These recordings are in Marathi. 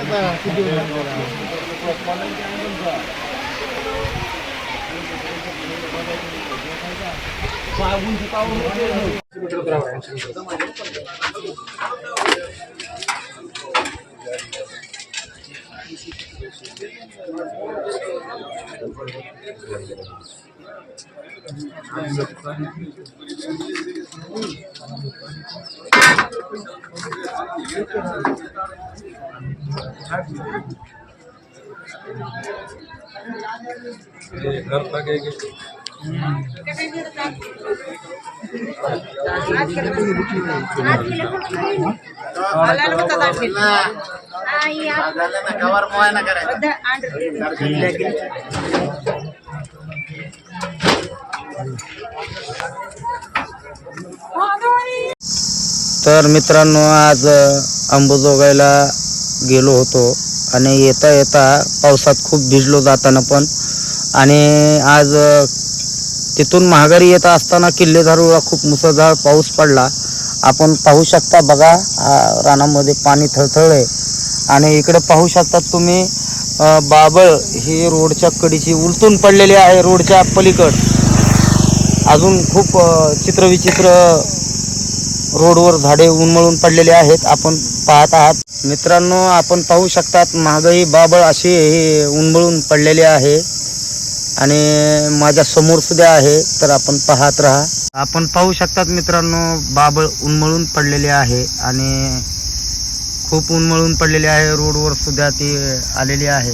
Siapa video Thank. तर मित्रांनो आज अंबुजोगाईला गेलो होतो. आणि येता येता पावसात खूप भिजलो जाताना पण. आणि आज तिथून महागारी येत असताना किल्लेधारूला खूप मुसळधार पाऊस पडला. आपण पाहू शकता बघा रानामध्ये पाणी थळथळले आणि इकडे पाहू शकतात तुम्ही बाबळ ही रोडच्या कडीची उलटून पडलेली आहे रोडच्या पलीकड. अजून खूप चित्रविचित्र रोडवर झाडे उन्मळून पडलेले आहेत. आपण पाहत आहात. मित्रांनो आपण पाहू शकतात महागाई बाबळ असे हे उन्मळून पडलेले आहे. आणि माझ्यासमोर सुद्धा आहे तर आपण पाहत राहा. आपण पाहू शकतात मित्रांनो बाबळ उन्मळून पडलेले आहे आणि खूप उन्मळून पडलेले आहे. रोडवर सुद्धा ती आलेली आहे.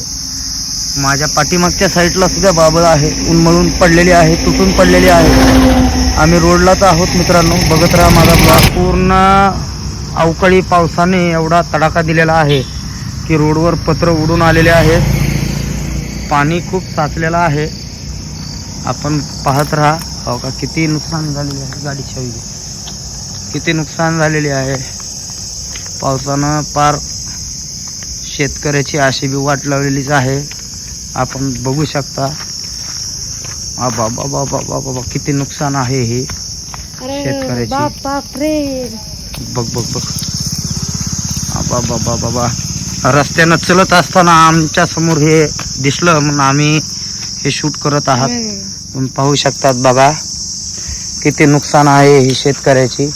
माझ्या पाठीमागच्या साईडला सुद्धा बाबळ आहे. उन्मळून पडलेली आहे तुटून पडलेली आहे. आम्ही रोडलाच आहोत मित्रांनो. बघत राहा माझा ब्लॉग. पूर्ण अवकाळी पावसाने एवढा तडाखा दिलेला आहे की रोडवर पत्र उडून आलेले आहेत. पाणी खूप साचलेलं आहे. आपण पाहत राहा. हो का? किती नुकसान झालेले आहे गाडीच्या वेळी. किती नुकसान झालेले आहे. पावसानं पार शेतकऱ्याची आशेबी वाट लावलेलीच आहे. आपण बघू शकता. बाबा बाबा बाबा बाबा किती नुकसान आहे हे शेतकऱ्याची. बघ बघ बघ. बाबा बाबा बा रस्त्यानं चलत असताना आमच्यासमोर हे दिसलं म्हणून आम्ही हे शूट करत आहात. तुम्ही पाहू शकतात बघा. किती नुकसान आहे ही शेतकऱ्याची.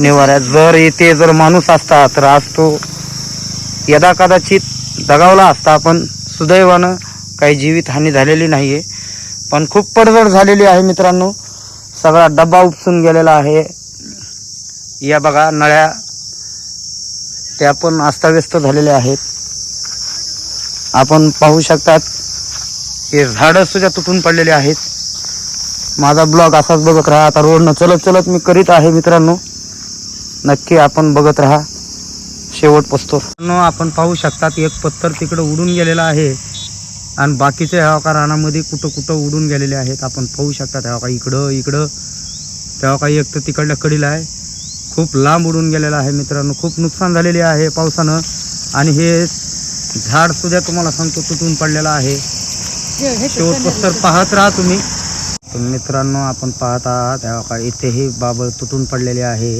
निवाऱ्यात जर इथे जर माणूस असता तर आज तो यदा कदाचित दगावला असता पण सुदैवानं काही जीवित हानी झालेली आहे पण खूप पडझड झालेली आहे मित्रांनो. सगळा डब्बा उपसून गेलेला आहे. या बघा नळ्या त्या पण अस्ताव्यस्त झालेल्या आहेत. आपण पाहू शकतात हे झाडं सुद्धा तुटून पडलेले आहेत. माझा ब्लॉग असाच बघत राहा. आता रोडनं चलत चलत मी करीत आहे मित्रांनो. नक्की आपण बघत राहा. शेवट पोचतो. आपण पाहू शकतात एक पत्तर तिकडं उडून गेलेला आहे. आणि बाकीचे ह्या का रानामध्ये कुठं कुठं उडून गेलेले आहेत आपण पाहू शकतात ह्या का इकडं इकडं. तेव्हा काही एक तर तिकडल्या कडीला आहे. खूप लांब उडून गेलेला आहे मित्रांनो. खूप नुकसान झालेले आहे पावसानं. आणि हे झाड सुद्धा तुम्हाला सांगतो तुटून पडलेलं आहे. शेवटपस्तर पाहत राहा तुम्ही. तर मित्रांनो आपण पाहत आहात तेव्हा का इथेही बाबळ तुटून पडलेले आहे.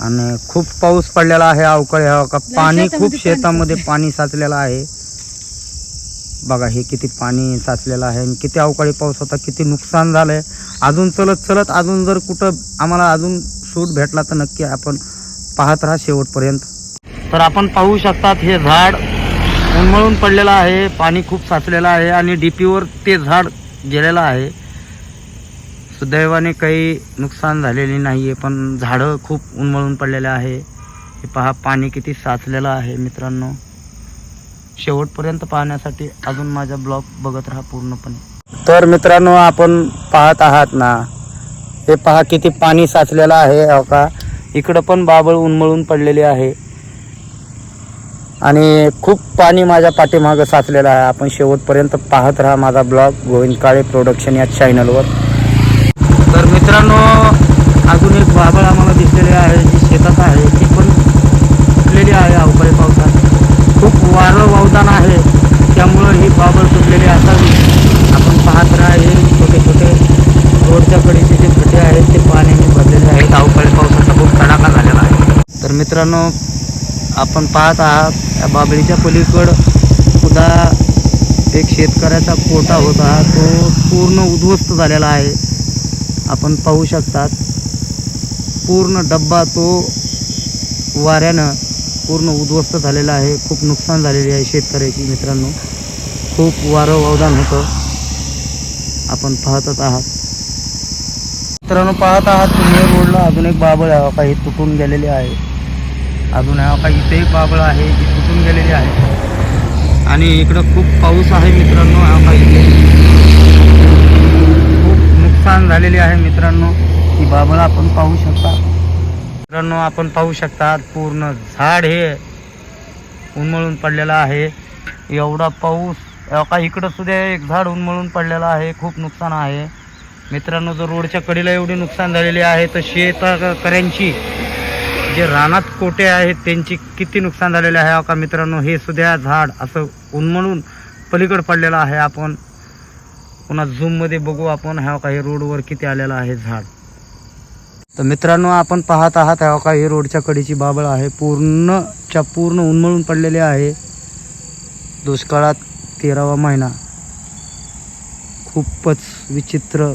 आणि खूप पाऊस पडलेला आहे अवकाळी हवा का पाणी खूप शेतामध्ये पाणी साचलेलं आहे. बघा हे किती पाणी साचलेलं आहे आणि किती अवकाळी पाऊस होता किती नुकसान झालं आहे अजून चलत चलत अजून जर कुठं आम्हाला अजून सूट भेटला तर नक्की आपण पाहत राहा शेवटपर्यंत. तर आपण पाहू शकतात हे झाड उन्मळून पडलेलं आहे पाणी खूप साचलेलं आहे आणि डीपीवर ते झाड गेलेलं आहे. सुदैवाने काही नुकसान झालेले नाही आहे पण झाडं खूप उन्मळून पडलेलं आहे. हे पहा पाणी किती साचलेलं आहे मित्रांनो. शेवटपर्यंत पाहण्यासाठी अजून माझा ब्लॉग बघत राहा पूर्णपणे. तर मित्रांनो आपण पाहत आहात ना हे पहा किती पाणी साचलेलं आहे हो का? इकडं पण बाबळ उन्मळून पडलेली आहे. आणि खूप पाणी माझ्या पाठीमागं साचलेलं आहे. आपण शेवटपर्यंत पाहत राहा माझा ब्लॉग गोविंद काळे प्रोडक्शन या चॅनलवर तर मित्रांनो अजून एक बाबळ आम्हाला दिसलेली आहे जी शेतात आहे ती पण फुटलेली आहे अवकाळी पाऊस वारं वावदान आहे. त्यामुळं ही बाबळ तुटलेली असावी आपण पाहत राहा हे छोटे छोटे रोडच्या कडीचे जे खटे आहेत ते पाण्याने भरलेले आहेत. अवकाळी पावसाचा खूप तडाखा झालेला आहे. तर मित्रांनो आपण पाहत आहात या बाबळीच्या पलीकडं सुद्धा एक शेतकऱ्याचा कोटा होता. तो पूर्ण उद्ध्वस्त झालेला आहे. आपण पाहू शकतात. पूर्ण डब्बा तो वाऱ्यानं पूर्ण उद्ध्वस्त झालेला आहे. खूप नुकसान झालेले आहे शेतकऱ्याची मित्रांनो. खूप वारं वावदान होतं. आपण पाहतच आहात. मित्रांनो पाहत आहात तुम्ही रोडला. अजून एक बाबळ आहे काही तुटून गेलेली आहे. अजून आहे का इथे एक बाबळ आहे जी तुटून गेलेली आहे. आणि इकडं खूप पाऊस आहे मित्रांनो हा इथे. खूप नुकसान झालेले आहे मित्रांनो. ही बाबळ आपण पाहू शकता. मित्रांनो आपण पाहू शकता पूर्ण झाड हे उन्मळून पडलेलं आहे. एवढा पाऊस का इकडं सुद्धा एक झाड उन्मळून पडलेलं आहे खूप नुकसान आहे. मित्रांनो जर रोडच्या कडीला एवढी नुकसान झालेली आहे तर शेतकऱ्यांची जे रानात कोटे आहेत त्यांची किती नुकसान झालेले आहे का मित्रांनो हे सुद्धा झाड असं उन्मळून पलीकडं पडलेलं आहे. आपण पुन्हा झूममध्ये बघू आपण ह्या काही हे रोडवर किती आलेलं आहे झाड. तर मित्रांनो आपण पाहत आहात ह्या का हे रोडच्या कडीची बाबळ आहे. पूर्णच्या पूर्ण उन्मळून पडलेली आहे. दुष्काळात तेरावा महिना. खूपच विचित्र